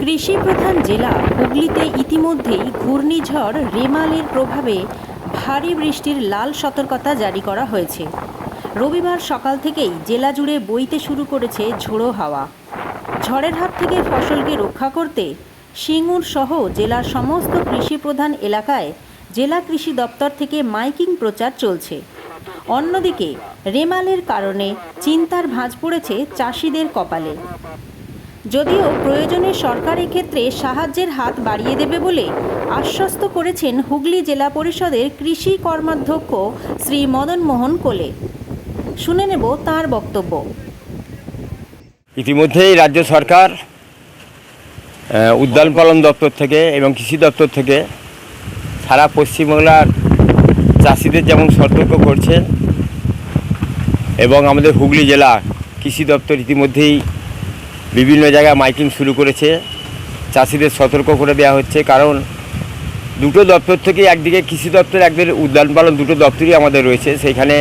কৃষি প্রধান জেলা হুগলিতে ইতিমধ্যেই ঘূর্ণিঝড় রেমালের প্রভাবে ভারী বৃষ্টির লাল সতর্কতা জারি করা হয়েছে। রবিবার সকাল থেকেই জেলা জুড়ে বইতে শুরু করেছে ঝোড়ো হাওয়া। ঝড়ের হাত থেকে ফসলকে রক্ষা করতে সিঙ্গুর সহ জেলার সমস্ত কৃষি প্রধান এলাকায় জেলা কৃষি দপ্তর থেকে মাইকিং প্রচার চলছে। অন্যদিকে রেমালের কারণে চিন্তার ভাঁজ পড়েছে চাষিদের কপালে। যদিও প্রয়োজনে সরকার ক্ষেত্রে সাহায্যের হাত বাড়িয়ে দেবে বলে আশ্বস্ত করেছেন হুগলি জেলা পরিষদের কৃষি কর্মাধ্যক্ষ শ্রী মদন মোহন কোলে। শুনে নেব তার বক্তব্য। ইতিমধ্যেই রাজ্য সরকার উদ্যান পালন দপ্তর থেকে এবং কৃষি দপ্তর থেকে সারা পশ্চিমবাংলার চাষিদের যেমন সতর্ক করছে এবং আমাদের হুগলি জেলা কৃষি দপ্তর ইতিমধ্যেই বিভিন্ন জায়গায় মাইকিং শুরু করেছে। চাষিদের সতর্ক করে দেওয়া হচ্ছে, কারণ দুটো দপ্তর থেকে একদিকে কৃষি দপ্তর, একদিকে উদ্যান পালন দুটো দপ্তরই আমাদের রয়েছে। সেইখানে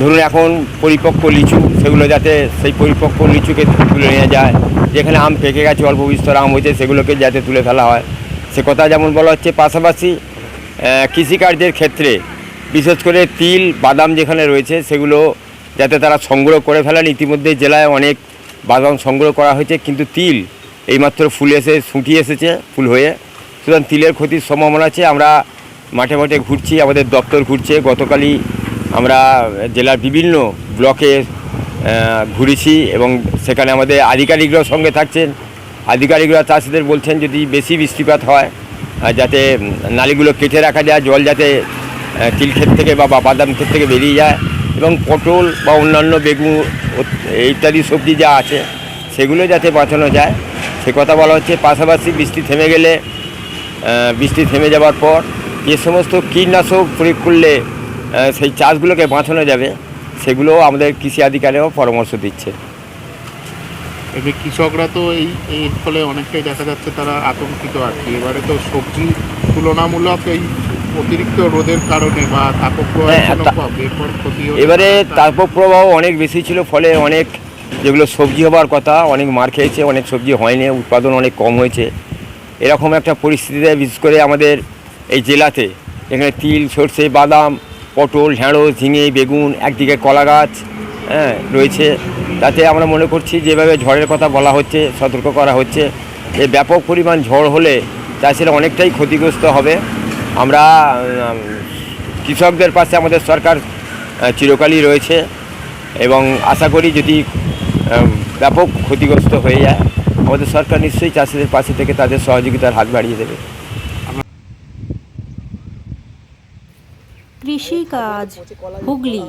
ধরুন এখন পরিপক্ক লিচু, সেগুলো যাতে সেই পরিপক্ক লিচুকে তুলে নিয়ে যায়, যেখানে আম পেকে গেছে, অল্প বিস্তর আম হয়েছে, সেগুলোকে যাতে তুলে ফেলা হয়। সে কথা যেমন বলা হচ্ছে, পাশাপাশি কৃষিকার্যের ক্ষেত্রে বিশেষ করে তিল, বাদাম যেখানে রয়েছে, সেগুলো যাতে তারা সংগ্রহ করে ফেলেন। ইতিমধ্যে জেলায় অনেক বাদাম সংগ্রহ করা হয়েছে, কিন্তু তিল এইমাত্র ফুল এসে শুঁটি এসেছে, ফুল হয়ে। সুতরাং তিলের ক্ষতির সম্ভাবনা আছে। আমরা মাঠে মাঠে ঘুরছি, আমাদের দপ্তর ঘুরছে। গতকালই আমরা জেলার বিভিন্ন ব্লকে ঘুরেছি এবং সেখানে আমাদের আধিকারিকরাও সঙ্গে থাকছেন। আধিকারিকরা চাষিদের বলছেন, যদি বেশি বৃষ্টিপাত হয় যাতে নালীগুলো কেটে রাখা যায়, জল যাতে তিল ক্ষেত থেকে বা বাদাম ক্ষেত থেকে বেরিয়ে যায় এবং পটল বা অন্যান্য বেগুন, ইত্যাদি সবজি যা আছে, সেগুলো যাতে বাঁচানো যায়। সে কথা বলা হচ্ছে, পাশাপাশি বৃষ্টি থেমে গেলে বৃষ্টি থেমে যাওয়ার পর যে সমস্ত কীটনাশক প্রয়োগ করলে সেই চাষগুলোকে বাঁচানো যাবে সেগুলোও আমাদের কৃষি আধিকারেও পরামর্শ দিচ্ছে। এবার কৃষকরা তো এই এর ফলে অনেকটাই দেখা যাচ্ছে তারা আতঙ্কিত আর কি। এবারে তো সবজি তুলনামূলক এই অতিরিক্ত রোদের কারণে বা হ্যাঁ, হলে এবারে তারা- প্রবাহ অনেক বেশি ছিল ফলে অনেক যেগুলো সবজি হবার কথা অনেক মার খেয়েছে অনেক সবজি হয়নি উৎপাদন অনেক কম হয়েছে। এরকম একটা পরিস্থিতিতে বিশেষ করে আমাদের এই জেলাতে এখানে তিল সর্ষে বাদাম পটল ঢেঁড়স ঝিঙে বেগুন একদিকে কলা গাছ হ্যাঁ রয়েছে। তাতে আমরা মনে করছি যেভাবে ঝড়ের কথা বলা হচ্ছে সতর্ক করা হচ্ছে যে ব্যাপক পরিমাণ ঝড় হলে চাষিরা অনেকটাই ক্ষতিগ্রস্ত হবে। আমরা কৃষকদের পাশে আমাদের সরকার চিরকালই রয়েছে এবং আশা করি যদি ব্যাপক ক্ষতিগ্রস্ত হয়ে যায়, আমাদের সরকার নিশ্চয়ই চাষিদের পাশে থেকে তাদের সহযোগিতার হাত বাড়িয়ে দেবে। কৃষিকাজ, হুগলি।